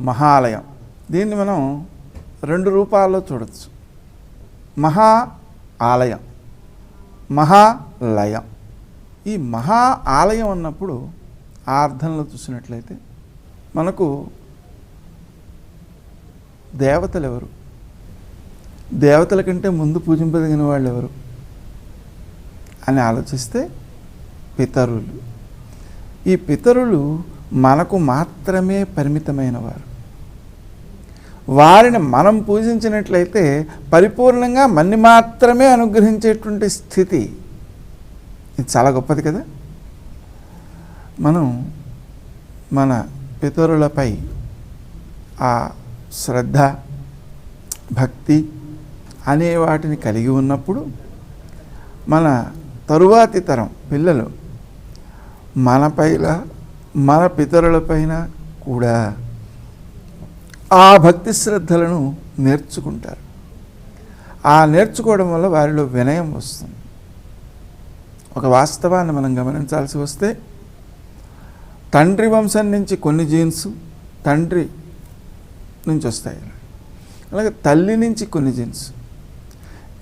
మహాలయం. దీన్ని మనం రెండు రూపాల్లో చూడవచ్చు మహా ఆలయం మహాలయం ఈ మహా ఆలయం అన్నప్పుడు ఆ అర్థంలో చూసినట్లయితే మనకు దేవతలు ఎవరు దేవతల కంటే ముందు పూజింపదగిన వాళ్ళు ఎవరు అని ఆలోచిస్తే పితరులు. ఈ పితరులు మనకు మాత్రమే పరిమితమైన వారు వారిని మనం పూజించినట్లయితే పరిపూర్ణంగా మన్ని మాత్రమే అనుగ్రహించేటువంటి స్థితి. ఇది చాలా గొప్పది కదా? మనం మన పితరులపై ఆ శ్రద్ధ భక్తి అనే వాటిని కలిగి ఉన్నప్పుడు మన తరువాతి తరం పిల్లలు మనపైన మన పితరులపైన కూడా ఆ భక్తి శ్రద్ధలను నేర్చుకుంటారు. ఆ నేర్చుకోవడం వల్ల వారిలో వినయం వస్తుంది. ఒక వాస్తవాన్ని మనం గమనించాల్సి వస్తే తండ్రి వంశం నుంచి కొన్ని జీన్స్ తండ్రి నుంచి వస్తాయి. అలాగే తల్లి నుంచి కొన్ని జీన్స్.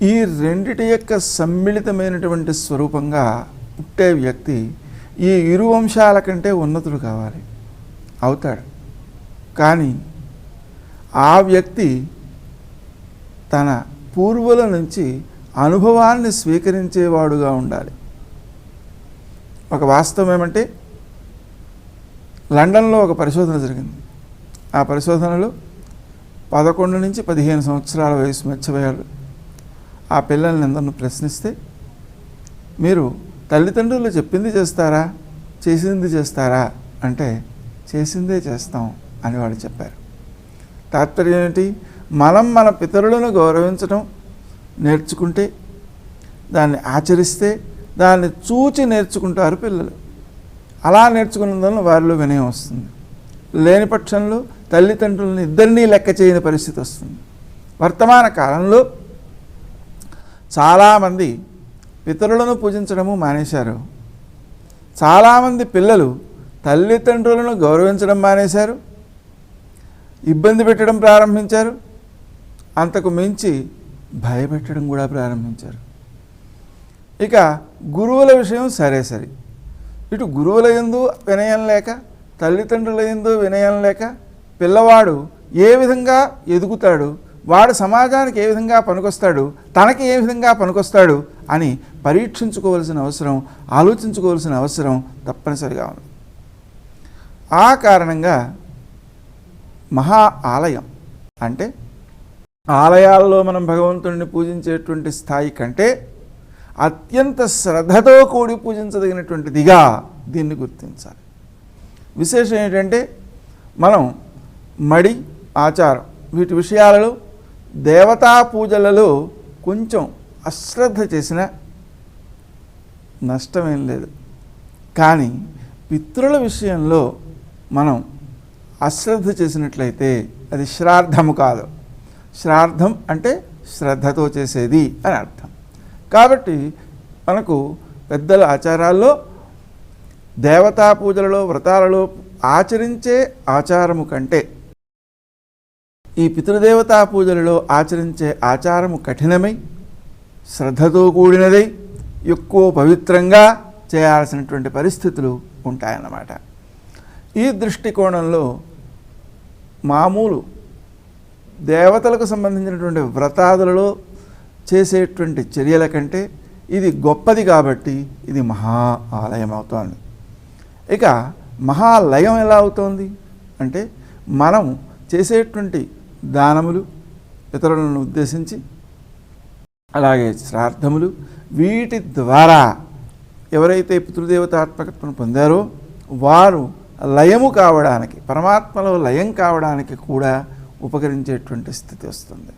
ఈ రెండిటి యొక్క సమ్మిళితమైనటువంటి స్వరూపంగా పుట్టే వ్యక్తి ఈ ఇరు వంశాల కంటే ఉన్నతుడు కావాలి. అవుతాడు. కానీ ఆ వ్యక్తి తన పూర్వుల నుంచి అనుభవాన్ని స్వీకరించేవాడుగా ఉండాలి. ఒక వాస్తవం ఏమంటే లండన్లో ఒక పరిశోధన జరిగింది. ఆ పరిశోధనలో పదకొండు నుంచి పదిహేను సంవత్సరాల వయసు మధ్య ఆ పిల్లల్ని అందరిని ప్రశ్నిస్తే మీరు తల్లిదండ్రులు చెప్పింది చేస్తారా? చేసింది చేస్తారా? అంటే చేసిందే చేస్తాం అని వాళ్ళు చెప్పారు. తాత్పర్యం ఏంటి? మనం మన పితరులను గౌరవించడం నేర్చుకుంటే దాన్ని ఆచరిస్తే దాన్ని చూచి నేర్చుకుంటారు పిల్లలు. అలా నేర్చుకున్నందున వారిలో వినయం వస్తుంది. లేని పక్షంలో తల్లిదండ్రులను ఇద్దరినీ లెక్క చేయని పరిస్థితి వస్తుంది. వర్తమాన కాలంలో చాలామంది పితరులను పూజించడము మానేశారు. చాలామంది పిల్లలు తల్లిదండ్రులను గౌరవించడం మానేశారు. ఇబ్బంది పెట్టడం ప్రారంభించారు. అంతకు మించి భయపెట్టడం కూడా ప్రారంభించారు. ఇక గురువుల విషయం సరే సరే. ఇటు గురువుల ఎందు వినయం లేక తల్లిదండ్రుల ఎందు వినయం లేక పిల్లవాడు ఏ విధంగా ఎదుగుతాడు వాడు సమాజానికి ఏ విధంగా పనికొస్తాడు తనకి ఏ విధంగా పనికొస్తాడు అని పరీక్షించుకోవాల్సిన అవసరం ఆలోచించుకోవాల్సిన అవసరం తప్పనిసరిగా ఉంది. ఆ కారణంగా మహా ఆలయం అంటే ఆలయాల్లో మనం భగవంతుడిని పూజించేటువంటి స్థాయి కంటే అత్యంత శ్రద్ధతో కూడి పూజించదగినటువంటిదిగా దీన్ని గుర్తించాలి. విశేషం ఏంటంటే మనం మడి ఆచారం వీటి విషయాలలో దేవతా పూజలలో కొంచెం అశ్రద్ధ చేసిన నష్టమేం లేదు. కానీ పితృల విషయంలో మనం అశ్రద్ధ చేసినట్లయితే అది శ్రార్థము కాదు. శ్రార్థం అంటే శ్రద్ధతో చేసేది అని అర్థం. కాబట్టి మనకు పెద్దల ఆచారాల్లో దేవతా పూజలలో వ్రతాలలో ఆచరించే ఆచారము కంటే ఈ పితృదేవతా పూజలలో ఆచరించే ఆచారము కఠినమై శ్రద్ధతో కూడినదై ఎక్కువ పవిత్రంగా చేయాల్సినటువంటి పరిస్థితులు ఉంటాయన్నమాట. ఈ దృష్టికోణంలో మామూలు దేవతలకు సంబంధించినటువంటి వ్రతాదులలో చేసేటువంటి చర్యల కంటే ఇది గొప్పది కాబట్టి ఇది మహా ఆలయం అవుతోంది. ఇక మహాలయం ఎలా అవుతోంది? అంటే మనం చేసేటువంటి దానములు ఇతరులను ఉద్దేశించి అలాగే శ్రాద్ధములు వీటి ద్వారా ఎవరైతే పితృదేవతాత్మకత్వం పొందారో వారు లయము కావడానికి పరమాత్మలో లయం కావడానికి కూడా ఉపకరించేటువంటి స్థితి వస్తుంది.